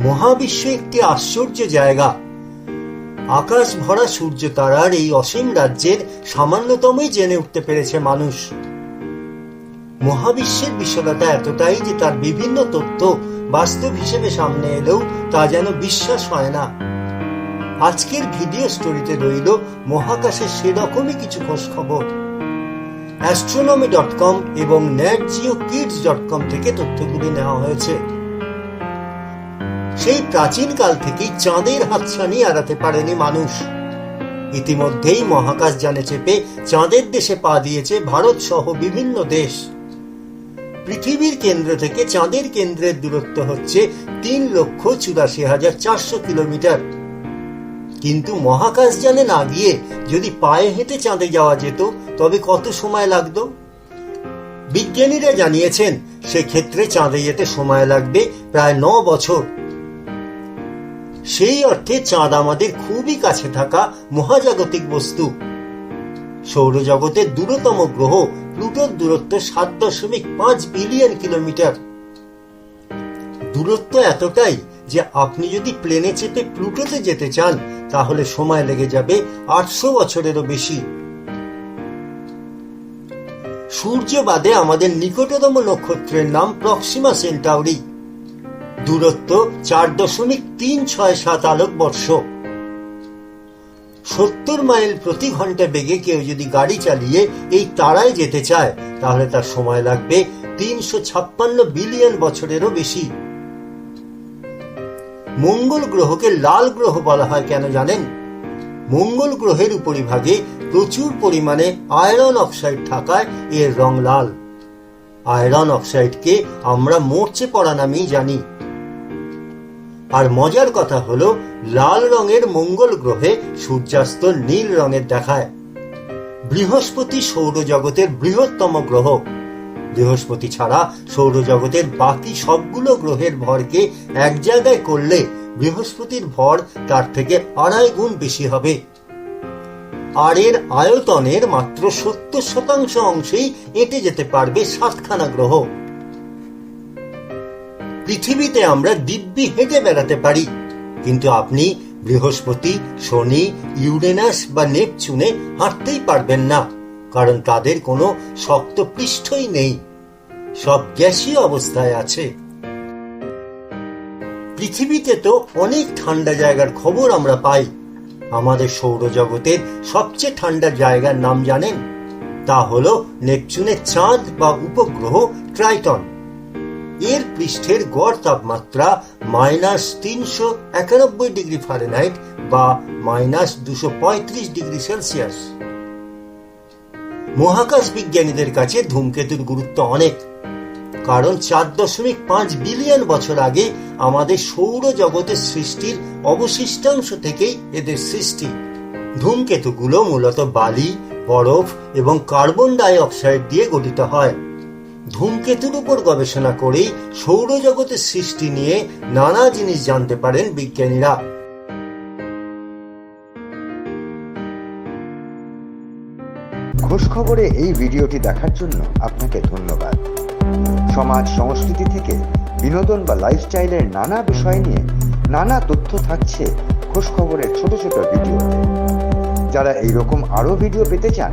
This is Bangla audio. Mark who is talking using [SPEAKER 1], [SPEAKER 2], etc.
[SPEAKER 1] মহাবিশ্ব একটি আশ্চর্য জায়গা। আকাশ ভরা সূর্য তারার এই অসীম রাজ্যের সামান্যতমই জেনে উঠতে পেরেছে মানুষ। মহাবিশ্বের বিশালতা এতটাই যে তার বিভিন্ন তথ্য বাস্তব হিসেবে সামনে এলেও তা যেন বিশ্বাস হয় না। আজকের ভিডিও স্টোরিতে রইল মহাকাশের সেরকমই কিছু খোঁজ খবর অ্যাস্ট্রোনমি ডট কম এবং Nat Geo kids dot com থেকে তথ্যগুলি নেওয়া হয়েছে। সেই প্রাচীন কাল থেকেই চাঁদের হাতছানি এড়াতে পারেনি মানুষ। ইতিমধ্যেই মহাকাশ যানে চেপে চাঁদের দেশে পা দিয়েছে ভারত সহ বিভিন্ন দেশ। পৃথিবীর কেন্দ্র থেকে চাঁদের কেন্দ্রের দূরত্ব হচ্ছে তিন লক্ষ চুরাশি হাজার চারশো কিলোমিটার। কিন্তু মহাকাশ যানে না গিয়ে যদি পায়ে হেঁটে চাঁদে যাওয়া যেত, তবে কত সময় লাগতো? বিজ্ঞানীরা জানিয়েছেন, সেক্ষেত্রে চাঁদে যেতে সময় লাগবে প্রায় ন বছর। সেই অর্থে চাঁদ আমাদের খুবই কাছে থাকা মহাজাগতিক বস্তু। সৌরজগতের দূরতম গ্রহ প্লুটোর দূরত্ব সাত দশমিক পাঁচ বিলিয়ন কিলোমিটার। দূরত্ব এতটাই যে আপনি যদি প্লেনে চেপে প্লুটোতে যেতে চান, তাহলে সময় লেগে যাবে আটশো বছরেরও বেশি। সূর্য বাদে আমাদের নিকটতম নক্ষত্রের নাম প্রক্সিমা সেন্টাউরি। দূরত্ব চার দশমিক তিন ছয় সাত আলোক বর্ষ। সত্তর মাইল প্রতি ঘণ্টা বেগে কেউ যদি গাড়ি চালিয়ে এই তারায় যেতে চায়, তাহলে তার সময় লাগবে তিনশো ছাপ্পান্ন বিলিয়ন বছরেরও বেশি। মঙ্গল গ্রহকে লাল গ্রহ বলা হয়, কেন জানেন? মঙ্গল গ্রহের উপরিভাগে প্রচুর পরিমাণে আয়রন অক্সাইড থাকায় এর রং লাল। আয়রন অক্সাইডকে আমরা মরচে পড়া নামেই জানি। আর মজার কথা হলো, লাল রঙের মঙ্গল গ্রহে সূর্যাস্ত নীল রঙের দেখায়। বৃহস্পতি সৌরজগতের বৃহত্তম গ্রহ। বৃহস্পতি ছাড়া সৌরজগতের বাকি সবগুলো গ্রহের ভরকে এক জায়গায় করলে বৃহস্পতির ভর তার থেকে আড়াই গুণ বেশি হবে। আর এর আয়তনের মাত্র সত্তর শতাংশ অংশেই এঁটে যেতে পারবে সাতখানা গ্রহ। পৃথিবীতে আমরা দিব্যি হেঁটে বেড়াতে পারি। কিন্তু আপনি বৃহস্পতি, শনি, ইউরেনাস বা নেপচুনে হাঁটতেই পারবেন না, কারণ তাদের কোনো শক্ত পৃষ্ঠই নেই। সব গ্যাসীয় অবস্থায় আছে। পৃথিবীতে তো অনেক ঠান্ডা জায়গার খবর আমরা পাই। আমাদের সৌরজগতের সবচেয়ে ঠান্ডা জায়গার নাম জানেন? তা হলো নেপচুনের চাঁদ বা উপগ্রহ ট্রাইটন। এর পৃষ্ঠের গড় তাপমাত্রা মাইনাস তিনশো একানব্বই ডিগ্রি ফারেনহাইট বা মাইনাস দুশো পঁয়ত্রিশ ডিগ্রি সেলসিয়াস। মহাকাশ বিজ্ঞানীদের কাছে ধূমকেতুর গুরুত্ব অনেক, কারণ চার দশমিক পাঁচ বিলিয়ন বছর আগে আমাদের সৌরজগতের সৃষ্টির অবশিষ্টাংশ থেকেই এদের সৃষ্টি। ধূমকেতুগুলো মূলত বালি, বরফ এবং কার্বন ডাই অক্সাইড দিয়ে গঠিত হয়। ধূমকেতুর উপর গবেষণা করেই সৌরজগতের সৃষ্টি নিয়ে নানা জিনিস জানতে পারেন বিজ্ঞানীরা।
[SPEAKER 2] খোঁজ খবরে এই ভিডিওটি দেখার জন্য আপনাকে ধন্যবাদ। সমাজ সংস্কৃতি থেকে বিনোদন বা লাইফস্টাইলের নানা বিষয় নিয়ে নানা তথ্য থাকছে খোঁজ খবরের ছোট ছোট ভিডিওতে। যারা এইরকম আরও ভিডিও পেতে চান